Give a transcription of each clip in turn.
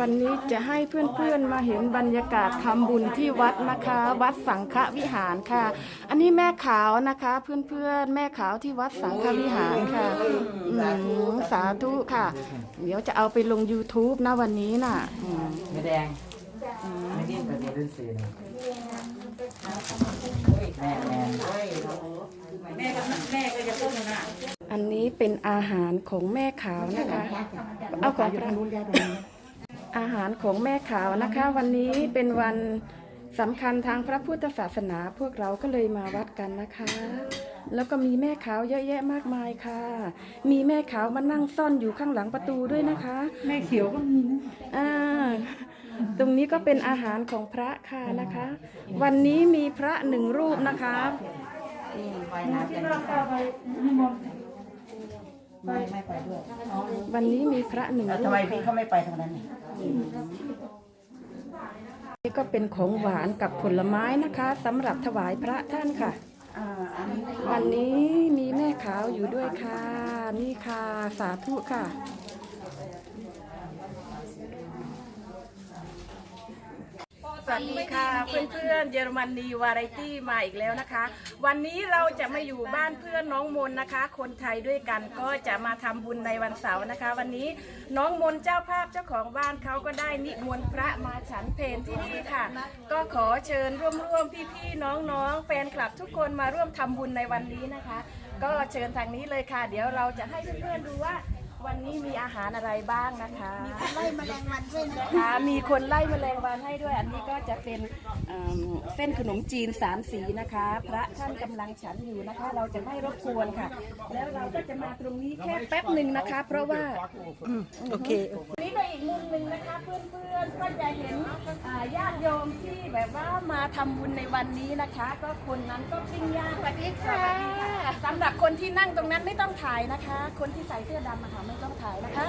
วันนี้จะให้เพื่อนๆมาเห็นบรรยากาศทำบุญที่วัดนะคะ วัดสังฆวิหารค่ะ อันนี้แม่ขาวนะคะ เพื่อนๆแม่ขาวที่วัดสังฆวิหารค่ะอืมสาธุค่ะ เดี๋ยวจะเอาไปลง YouTube นะวันนี้น่ะอืมไม่แดงไม่ดิ้นไปโมเดิร์นซีนะแม่แม่แม่ก็แม่ก็จะพูดนะอันนี้เป็นอาหารของแม่ขาวนะคะ เอาของพระ อาหารของแม่ขาวนะคะ วันนี้เป็นวันสำคัญทางพระพุทธศาสนาพวกเราก็เลยมาวัดกันนะคะ แล้วก็มีแม่ขาวเยอะแยะมากมายค่ะ มีแม่ขาวมานั่งซ่อนอยู่ข้างหลังประตูด้วยนะคะ แม่เขียวก็มีนะอ่าตรงนี้ก็เป็นอาหารของพระค่ะนะคะ วันนี้มีพระหนึ่งรูปนะคะไปนะกันนิมนต์ ไม่ไม่ไปด้วยวันนี้มีพระหนึ่งแล้วรูทำปไมพี่ค่ะเขาไม่ไปทางนั้นนี่นี่ก็เป็นของหวานกับผลไม้นะคะสำหรับถวายพระท่านค่ะอ่าอันนี้วันนี้มีแม่ขาวอยู่ด้วยค่ะ นี่ค่ะ สาธุค่ะ วัสดีค่ะ เพื่อนๆเยอรมนีวาไรตี้มาอีกแล้วนะคะ วันนี้เราจะมาอยู่บ้านเพื่อนน้องมนนะคะ คนไทยด้วยกันก็จะมาทำบุญในวันเสาร์นะคะ วันนี้น้องมนเจ้าภาพเจ้าของบ้านเขาก็ได้นิมนต์พระมาฉันเพลที่นี่ค่ะ ก็ขอเชิญร่วมๆพี่ๆน้องๆแฟนคลับทุกคนมาร่วมทำบุญในวันนี้นะคะ ก็เชิญทางนี้เลยค่ะ เดี๋ยวเราจะให้เพื่อนๆดูว่า วันนี้มีอาหารอะไรบ้างนะคะไล่แมลงวันด้วยนะค่ะมีคนไล่แมลงวันให้ด้วย อันนี้ก็จะเป็นเอิ่มเส้นขนมจีนสามสีนะคะ พระท่านกำลังฉันอยู่นะคะ เราจะไม่รบกวนค่ะ แล้วเราก็จะมาตรงนี้แค่แป๊บหนึ่งนะคะ เพราะว่า โอเค นี่ก็อีกมุมหนึ่งนะคะเพื่อนๆก็จะเห็นอ่าญาติโยมที่แบบว่ามาทำบุญในวันนี้นะคะ ก็คนนั้นก็ปิ้งย่างสวัสดีค่ะสำหรับคนที่นั่งตรงนั้นไม่ต้องถ่ายนะคะ คนที่ใส่เสื้อดำอะค่ะไม่ต้องถ่ายนะคะ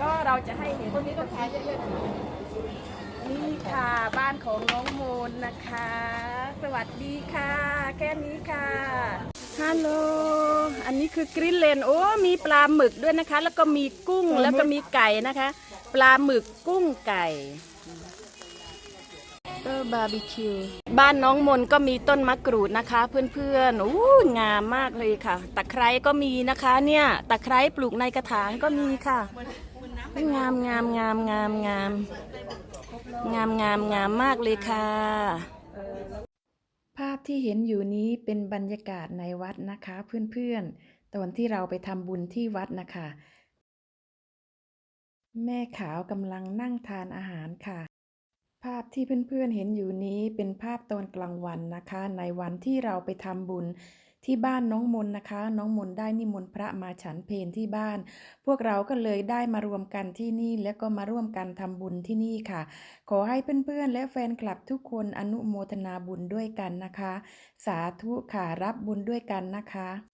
ก็เราจะให้เห็นคนนี้ก็ถ่ายเยอะๆนี่ค่ะบ้านของน้องโมนนะคะ สวัสดีค่ะ แค่นี้ค่ะฮัลโหลอั นนี้คือกริลเลนโอ้มีปลาหมึกด้วยนะคะ แล้วก็มีกุ้งแล้วก็มีไก่นะคะ ปลาหมึกกุ้งไก่เออบาร์บีคิวบ้านน้องมนก็มีต้นมะกรูดนะคะ เพื่อนๆอู้งามมากเลยค่ะตะไคร้ก็มีนะคะ เนี่ยตะไคร้ปลูกในกระถางก็มีค่ะ งามงามงามงามงามงามงามงามมากเลยค่ะภาพ ที่เห็นอยู่นี้เป็นบรรยากาศในวัดนะคะ เพื่อนๆ ตอนที่เราไปทำบุญที่วัดนะคะ แม่ขาวกำลังนั่งทานอาหารค่ะ ภาพที่เพื่อนๆเห็นอยู่นี้เป็นภาพตอนกลางวันนะคะ ในวันที่เราไปทำบุญ ที่บ้านน้องมนนะคะ น้องมนได้นิมนต์พระมาฉันเพนที่บ้าน พวกเราก็เลยได้มารวมกันที่นี่แล้วก็มาร่วมกันทำบุญที่นี่ค่ะ ขอให้เพื่อนๆ และแฟนคลับทุกคนอนุโมทนาบุญด้วยกันนะคะ สาธุค่ะรับบุญด้วยกันนะคะ